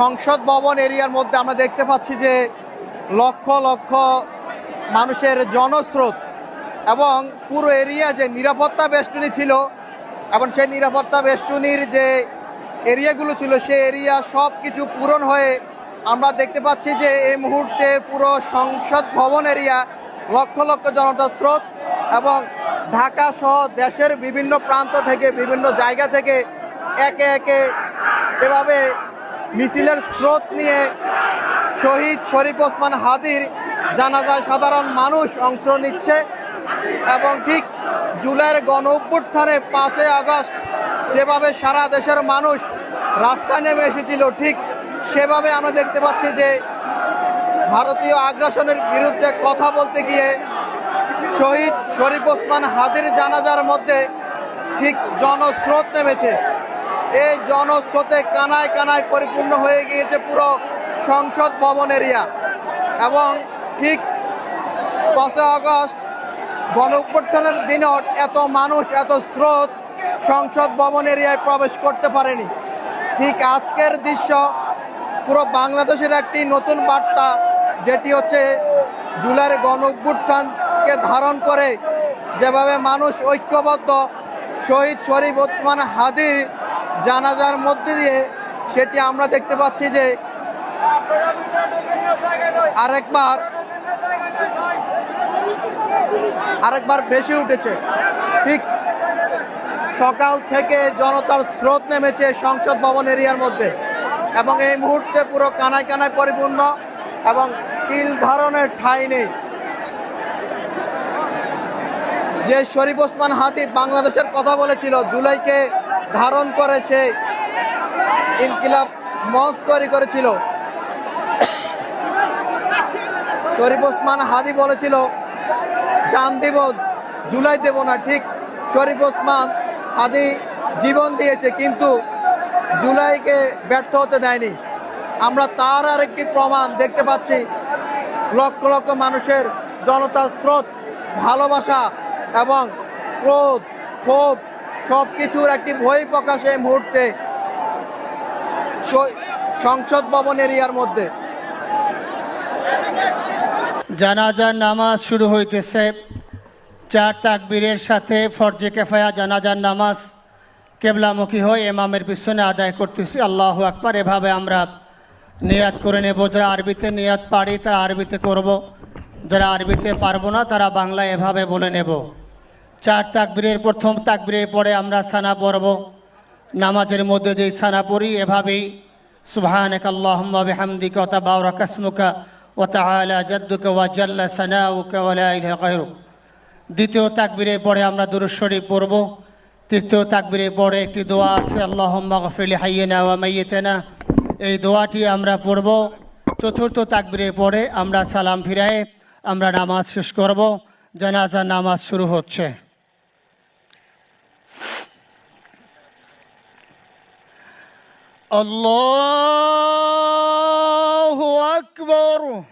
সংসদ ভবন এরিয়ার মধ্যে আমরা দেখতে পাচ্ছি যে লক্ষ লক্ষ মানুষের জনস্রোত এবং পুরো এরিয়া যে নিরাপত্তা বেষ্টনী ছিল এবং সেই নিরাপত্তা বেষ্টনীর যে এরিয়াগুলো ছিল, সেই এরিয়া সব কিছু পূরণ হয়ে আমরা দেখতে পাচ্ছি যে এই মুহূর্তে পুরো সংসদ ভবন এরিয়া লক্ষ লক্ষ জনতার স্রোত এবং ঢাকা সহ দেশের বিভিন্ন প্রান্ত থেকে, বিভিন্ন জায়গা থেকে একে একে এভাবে মিছিলের স্রোত নিয়ে শহীদ শরীফ ওসমান হাদির জানাজায় সাধারণ মানুষ অংশ নিচ্ছে এবং ঠিক জুলাইয়ের গণ অভ্যুত্থানে পাঁচই আগস্ট যেভাবে সারা দেশের মানুষ রাস্তায় নেমে এসেছিল, ঠিক সেভাবে আমরা দেখতে পাচ্ছি যে ভারতীয় আগ্রাসনের বিরুদ্ধে কথা বলতে গিয়ে শহীদ শরীফ ওসমান হাদির জানাজার মধ্যে ঠিক জনস্রোত নেমেছে। এই জনস্রোতে কানায় কানায় পরিপূর্ণ হয়ে গিয়েছে পুরো সংসদ ভবন এরিয়া। এবং ঠিক পাঁচই আগস্ট গণ অভ্যুত্থানের দিনও এত মানুষ, এত স্রোত সংসদ ভবন এরিয়ায় প্রবেশ করতে পারেনি। ঠিক আজকের দৃশ্য পুরো বাংলাদেশের একটি নতুন বার্তা, যেটি হচ্ছে জুলাইয়ের গণ অভ্যুত্থানকে ধারণ করে যেভাবে মানুষ ঐক্যবদ্ধ শহীদ শরীফ ওসমান হাদির জানাজার মধ্যে দিয়ে সেটি আমরা দেখতে পাচ্ছি যে আরেকবার আরেকবার বেশি উঠেছে। ঠিক সকাল থেকে জনতার স্রোত নেমেছে সংসদ ভবন এরিয়ার মধ্যে এবং এই মুহূর্তে পুরো কানায় কানায় পরিপূর্ণ এবং তিল ধারণের ঠাঁই নেই। যে শরীফ ওসমান হাতি বাংলাদেশের কথা বলেছিল, জুলাইকে ধারণ করে করেছে ইনকিলাব মঞ্চ তৈরি করেছিল। শরীফ ওসমান হাদি বলেছিল চান দিব, জুলাই দেব না। ঠিক শরীফ ওসমান হাদি জীবন দিয়েছে, কিন্তু জুলাইকে ব্যর্থ হতে দেয়নি। আমরা তার আর একটি প্রমাণ দেখতে পাচ্ছি। লক্ষ লক্ষ মানুষের জনতার স্রোত, ভালোবাসা এবং ক্রোধ, ক্ষোভ সব কিছুর একটি বই প্রকাশ এই মুহূর্তে সংসদ ভবন এরিয়ার মধ্যে। জানাজার নামাজ শুরু হইতেছে। চার তাকবীরের সাথে ফরজে কেফায়া জানাজার নামাজ কেবলামুখী হয়ে এমামের পিছনে আদায় করতেছি। আল্লাহ আকবার, এভাবে আমরা নিয়াত করে নেব। যারা আরবিতে নিয়াত পারি, তারা আরবিতে করব। যারা আরবিতে পারব না, তারা বাংলায় এভাবে বলে নেব। চার তাকবীরের, প্রথম তাকবীরের পরে আমরা সানা পড়ব। নামাজের মধ্যে যেই সানা পড়ি, এভাবেই সুবহানাক আল্লাহুম্মা বিহামদিকা ওয়া তাবারাকা ইসমুকা ওয়া তাআলা জাদ্দুকা ওয়া জাল্লা সানাউকা ওয়া লা ইলাহা গায়রুক। দ্বিতীয় তাকবীরের পরে আমরা দুরূদ শরীফ পড়ব। তৃতীয় তাকবীরের পরে একটি দোয়া আছে, আল্লাহুম্মা গফির লি হাইয়িনা ওয়া মাইয়িতিনা। এই দোয়াটি আমরা পড়ব। চতুর্থ তাকবীরের পরে আমরা সালাম ফিরায়ে আমরা নামাজ শেষ করব। জানাজা নামাজ শুরু হচ্ছে। الله أكبر.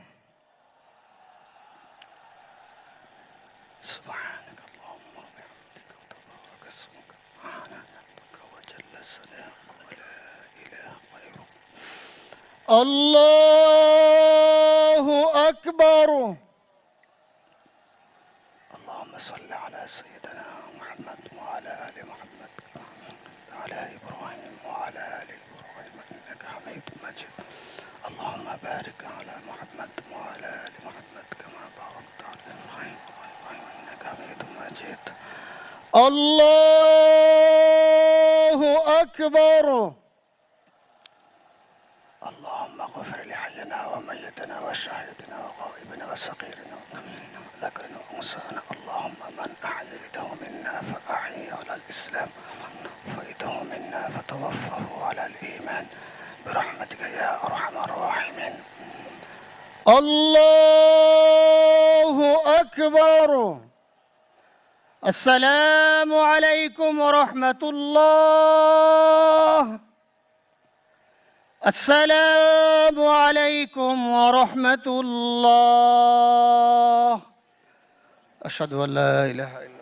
سبحانك اللهم وبحمدك تبارك اسمك. سبحان ربك وجل سلامك ولا إله غيرك. الله أكبر. اللهم صل على سيدنا محمد وعلى آل محمد. وعلى إبراهيم وعلى آل إبراهيم اللهم بارك على محمد وعلى آل محمد كما باركت على إبراهيم وعلى إبراهيم إنك حميد مجيد. الله أكبر. اللهم اغفر لحينا وميتنا وشاهدنا وغائبنا وصغيرنا وكبيرنا وذكرنا وأنثانا. اللهم من احييته منا فاحيه على الإسلام. ومن توفيته منا فتوفه على الإيمان. برحمتك يا أرحم الراحمين. الله أكبر. السلام عليكم ورحمة الله. السلام عليكم ورحمة الله. أشهد أن لا إله إلا